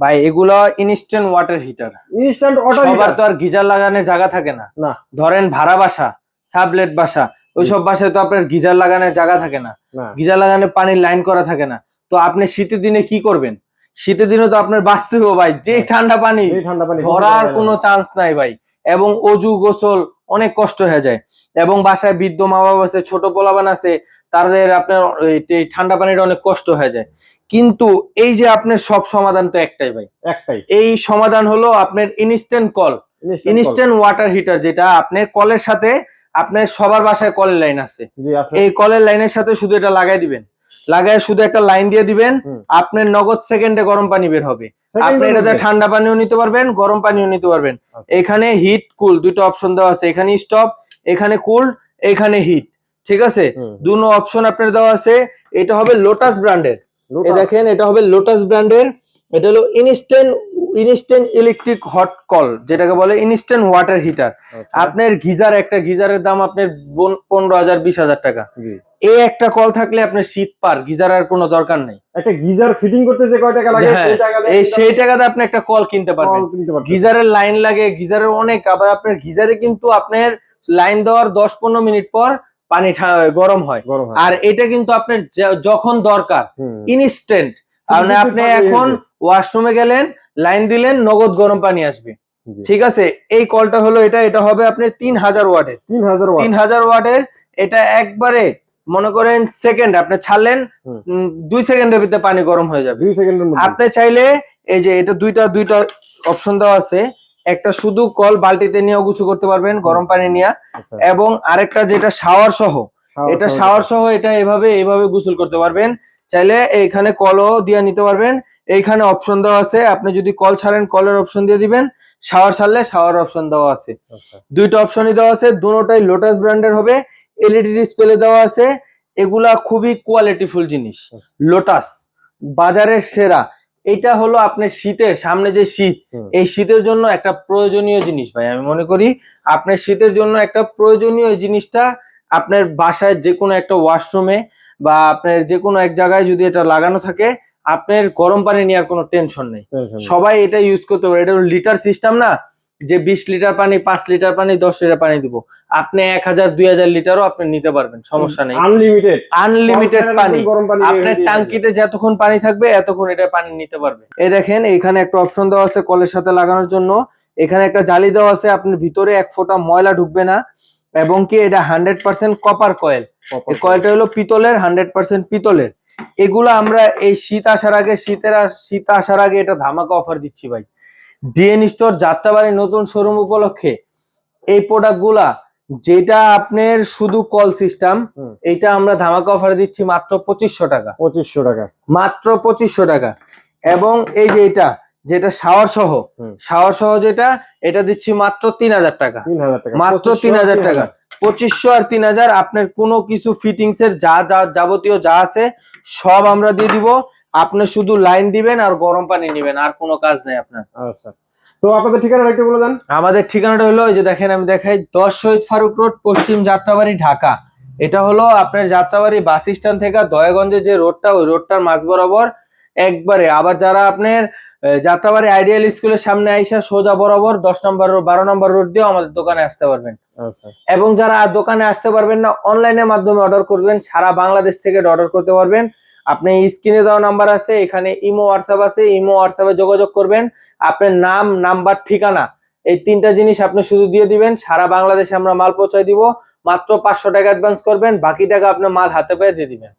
ভাই এগুলো instant water heater instant auto সবার তো আর গিজার লাগানোর জায়গা থাকে না। না। ধরেন ভাড়া বাসা সাবলেট বাসা ওইসব বাসায় তো আপনার গিজার লাগানোর জায়গা থাকে না। গিজার লাগানোর পানির লাইন করা থাকে না। তো আপনি শীতের দিনে কি করবেন? শীতের দিনে তো আপনার বাঁচতে হবে ভাই। যে হ্যাঁ। ঠান্ডা পানি ঠান্ডা পানি ধরার কোনো চান্স নাই ভাই। এবং অজু গোসল অনেক কষ্ট হয়ে যায়। এবং বাসায় বৃদ্ধ মা বাবা আছে ছোট পোলাবান আছে তাদের আপনার এই ঠান্ডা পানির অনেক কষ্ট হয়ে যায়। কিন্তু এই যে আপনার সব সমাধান তো একটাই ভাই। একটাই। এই সমাধান হলো আপনার ইনস্ট্যান্ট কল ইনস্ট্যান্ট ওয়াটার হিটার যেটা আপনার কলের সাথে আপনার সবার বাসায় কলের লাইন আছে। আছে। এই কলের লাইনের সাথে শুধু এটা লাগাই দিবেন। লাগায় শুধু একটা লাইন দিয়ে দিবেন আপনার নগদ সেকেন্ডে গরম পানি বের হবে। আপনি এটাতে ঠান্ডা পানিও নিতে পারবেন গরম পানিও নিতে পারবেন। আচ্ছা। এখানে হিট কুল দুটো অপশন দেওয়া আছে এখানে স্টপ এখানে কুল এখানে হিট ঠিক আছে? দুনো দুটো অপশন আপনার দেওয়া আছে এটা হবে লোটাস ব্র্যান্ডের দেখেন এটা হবে লোটাস ব্র্যান্ডের এটা হলো ইনস্ট্যান্ট ইনস্ট্যান্ট ইলেকট্রিক হট কল যেটাকে বলে ইনস্ট্যান্ট ওয়াটার হিটার। আপনার গিজার একটা গিজারের দাম আপনার পনেরো হাজার বিশ হাজার টাকা। এই একটা কল থাকলে আপনার শীত পার গিজার আর কোনো দরকার নেই একটা গিজার ফিটিং করতে যে কয় টাকা লাগে হ্যাঁ, এই সেই টাকাতে আপনি একটা কল কিনতে পারবেন। গিজারের লাইন লাগে গিজারের অনেক আবার আপনার গিজারে কিন্তু আপনার লাইন দেওয়ার দশ পনেরো মিনিট পর পানি গরম হয়। আর এটা কিন্তু আপনার যখন দরকার। ইনস্ট্যান্ট মানে আপনি এখন ওয়াশরুমে গেলেন লাইন দিলেন নগদ গরম পানি আসবে। ঠিক আছে? এই কলটা হলো এটা এটা হবে আপনার তিন হাজার ওয়াটের। তিন হাজার তিন হাজার ওয়াটের এটা একবারে মনে করেন সেকেন্ড আপনি ছাড়লেন দুই সেকেন্ডের ভিতরে পানি গরম হয়ে যাবে। আপনি চাইলে এই যে এটা দুইটা দুইটা অপশন দেওয়া আছে একটা শুধু কল বালতিতে নিয়ে গুছু করতে পারবেন গরম পানি নিয়ে। আচ্ছা। এবং আরেকটা যেটা শাওয়ার সহ এটা শাওয়ার। সহ এটা এভাবে এইভাবে গোসল করতে পারবেন। চাইলে এখানে কলও দিয়ে নিতে পারবেন। এইখানে অপশন দেওয়া আছে। আপনি যদি কল ছাড়েন কলের অপশন দিয়ে দিবেন। শাওয়ার ছাড়লে শাওয়ার অপশন দেওয়া আছে। আচ্ছা। দুইটা অপশনই দেওয়া আছে। দুটোটাই লোটাস ব্র্যান্ডের হবে। এলইডি ডিসপ্লে দেওয়া আছে। এগুলা খুবই কোয়ালিটিফুল জিনিস। লোটাস বাজারের সেরা। এটা হলো আপনার শীতের সামনে যে শীত এই শীতের জন্য একটা প্রয়োজনীয় জিনিস ভাই। আমি মনে করি আপনার শীতের জন্য একটা প্রয়োজনীয় জিনিসটা আপনার বাসায় যে কোনো একটা ওয়াশরুমে বা আপনার যে কোনো এক জায়গায় যদি এটা লাগানো থাকে আপনার গরম পানি নেওয়ার কোনো টেনশন নেই। সবাই এটা ইউজ করতে পারে। এটা লিটার সিস্টেম না? যে বিশ লিটার পানি পাঁচ লিটার পানি দশ লিটার পানি দিব। আপনি এক হাজার দুই হাজার লিটারও আপনি নিতে পারবেন সমস্যা নেই। আনলিমিটেড আনলিমিটেড পানি আপনার টাঙ্কিতে যতক্ষণ পানি থাকবে এতক্ষণ এটা পানি নিতে পারবে। এই দেখেন এখানে একটা অপশন দেওয়া আছে কলের সাথে লাগানোর জন্য। এখানে একটা জালি দেওয়া আছে আপনার ভিতরে এক ফোঁটা ময়লা ঢুকবে না। এবং কি এটা হান্ড্রেড পার্সেন্ট কপার কয়েল কয়েলটা হলো পিতলের হান্ড্রেড পার্সেন্ট পিতলের। এগুলো আমরা এই শীত আসার আগে শীতের শীত আসার আগে এটা ধামাকা অফার দিচ্ছি ভাই। ডিএন স্টোর যাত্রাবাড়ির নতুন শোরুম উপলক্ষে এই প্রোডাক্টগুলা যেটা আপনার শুধু কল সিস্টেম। এইটা আমরা ধামাকা অফার দিচ্ছি মাত্র পঁচিশশো টাকা। পঁচিশশো টাকা। মাত্র পঁচিশশো টাকা। এবং এই যে এটা যেটা শাওয়ার সহ। শাওয়ার সহ যেটা এটা দিচ্ছি মাত্র তিন হাজার টাকা। মাত্র তিন হাজার টাকা। পঁচিশশো আর তিন হাজার আপনার কোনো কিছু ফিটিংস এর যা যা যাবতীয় যা আছে সব আমরা দিয়ে দিব। আপনি শুধু লাইন দিবেন আর গরম পানি নিবেন আর কোনো কাজ নেই আপনার। আচ্ছা। তো আপনাদের ঠিকানা একটু বলে দেন। আমাদের ঠিকানাটা হলো এই যে দেখেন আমি দেখাই দশ শহীদ ফারুক রোড পশ্চিম যাত্রাবাড়ি ঢাকা। এটা হলো আপনার যাত্রাবাড়ি বাস স্ট্যান্ড থেকে দয়াগঞ্জে যে রোডটা ওই রোডটার মাঝ বরাবর। একবারে আবার যারা আপনার যাত্রাবাড়ি আইডিয়াল স্কুলের সামনে আইসা সোজা বরাবর দশ নম্বর বারো নম্বর রোড দিয়ে আমাদের দোকানে আসতে পারবেন। আচ্ছা। এবং যারা দোকানে আসতে পারবেন না অনলাইনের মাধ্যমে অর্ডার করবেন সারা বাংলাদেশ থেকে অর্ডার করতে পারবেন। আপনি স্ক্রিনে দেওয়া নাম্বার আছে এখানে ইমো হোয়াটসঅ্যাপ আছে ইমো হোয়াটসঅ্যাপে যোগাযোগ করবেন। আপনার নাম নাম্বার ঠিকানা এই তিনটা জিনিস আপনি শুধু দিয়ে দিবেন সারা বাংলাদেশে আমরা মাল পৌঁছায় দিব। মাত্র পাঁচশো টাকা অ্যাডভান্স করবেন বাকি টাকা আপনার মাল হাতে পেয়ে দিয়ে দিবেন।